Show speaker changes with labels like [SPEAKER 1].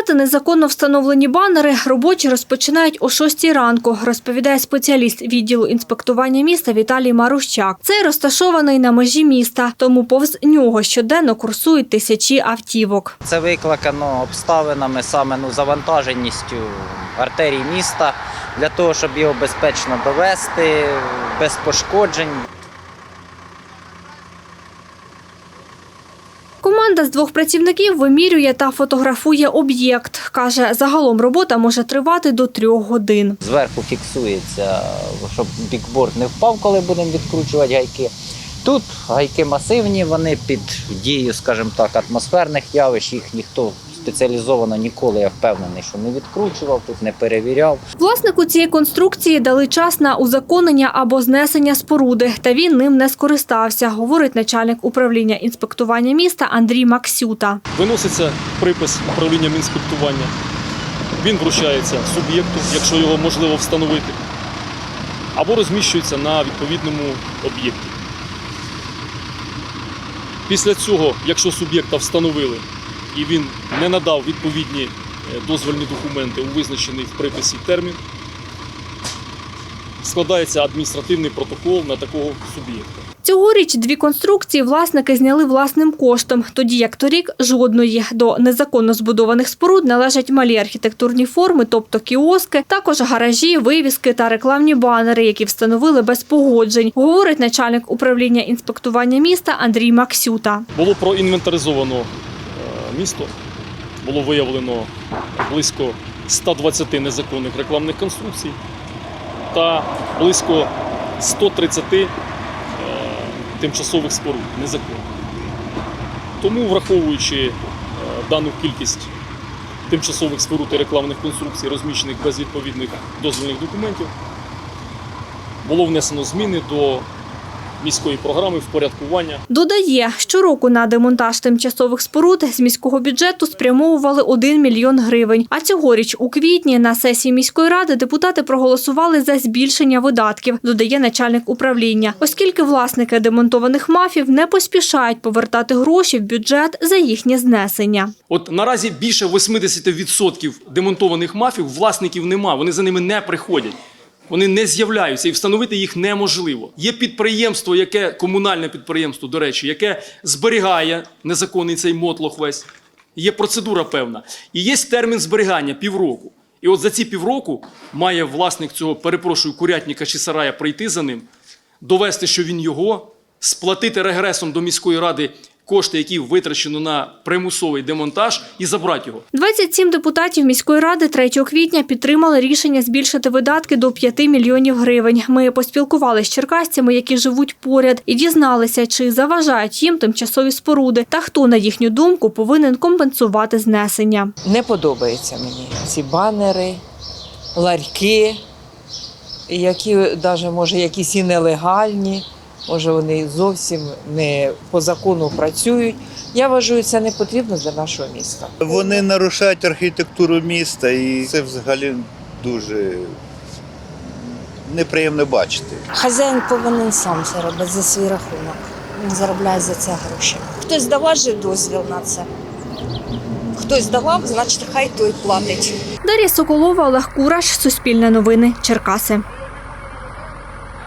[SPEAKER 1] Демонтувати незаконно встановлені банери робочі розпочинають о 6 ранку, розповідає спеціаліст відділу інспектування міста Віталій Марущак. Цей розташований на межі міста, тому повз нього щоденно курсують тисячі автівок.
[SPEAKER 2] Це викликано обставинами саме ну, завантаженістю артерій міста для того, щоб його безпечно довести без пошкоджень.
[SPEAKER 1] Команда з двох працівників вимірює та фотографує об'єкт. Каже, загалом робота може тривати до трьох годин.
[SPEAKER 2] Зверху фіксується, щоб бікборд не впав, коли будемо відкручувати гайки. Тут гайки масивні, вони під дією, скажімо так, атмосферних явищ. Їх ніхто спеціалізовано ніколи, я впевнений, що не відкручував, тут не перевіряв.
[SPEAKER 1] Власнику цієї конструкції дали час на узаконення або знесення споруди, та він ним не скористався, говорить начальник управління інспектування міста Андрій Максюта.
[SPEAKER 3] Виноситься припис управлінням інспектування. Він вручається суб'єкту, якщо його можливо встановити, або розміщується на відповідному об'єкті. Після цього, якщо суб'єкта встановили і він не надав відповідні е, дозвольні документи у визначений в приписі термін, складається адміністративний протокол на такого суб'єкта.
[SPEAKER 1] Цьогоріч дві конструкції власники зняли власним коштом, тоді як торік жодної. До незаконно збудованих споруд належать малі архітектурні форми, тобто кіоски, також гаражі, вивіски та рекламні банери, які встановили без погоджень, говорить начальник управління інспектування міста Андрій Максюта.
[SPEAKER 3] Було проінвентаризовано місто, було виявлено близько 120 незаконних рекламних конструкцій та близько 130 е, тимчасових споруд незаконних. Тому, враховуючи е, дану кількість тимчасових споруд і рекламних конструкцій, розміщених без відповідних дозвільних документів, було внесено зміни до міської програми впорядкування
[SPEAKER 1] Додає, щороку на демонтаж тимчасових споруд з міського бюджету спрямовували 1 мільйон гривень. А цьогоріч у квітні на сесії міської ради депутати проголосували за збільшення видатків, додає начальник управління, оскільки власники демонтованих мафів не поспішають повертати гроші в бюджет за їхнє знесення.
[SPEAKER 3] От наразі більше 80% демонтованих мафів власників нема, вони за ними не приходять. Вони не з'являються і встановити їх неможливо. Є підприємство, яке комунальне підприємство, до речі, яке зберігає незаконний цей мотлох весь. Є процедура певна. І є термін зберігання півроку. І от за ці півроку має власник цього, перепрошую, курятника чи сарая прийти за ним, довести, що він його, сплатити регресом до міської ради кошти, які витрачено на примусовий демонтаж, і забрати його.
[SPEAKER 1] 27 депутатів міської ради 3 квітня підтримали рішення збільшити видатки до 5 мільйонів гривень. Ми поспілкувалися з черкасцями, які живуть поряд, і дізналися, чи заважають їм тимчасові споруди та хто, на їхню думку, повинен компенсувати знесення.
[SPEAKER 4] Не подобаються мені ці банери, ларьки, які навіть може якісь і нелегальні, може вони зовсім не по закону працюють. Я вважаю, це не потрібно для нашого міста.
[SPEAKER 5] Вони нарушають архітектуру міста, і це взагалі дуже неприємно бачити.
[SPEAKER 6] Хазяїн повинен сам це робити за свій рахунок. Він заробляє за це гроші. Хтось давав же дозвіл на це. Хтось давав, значить хай той платить.
[SPEAKER 1] Дар'я Соколова, Олег Кураш, Суспільне новини, Черкаси.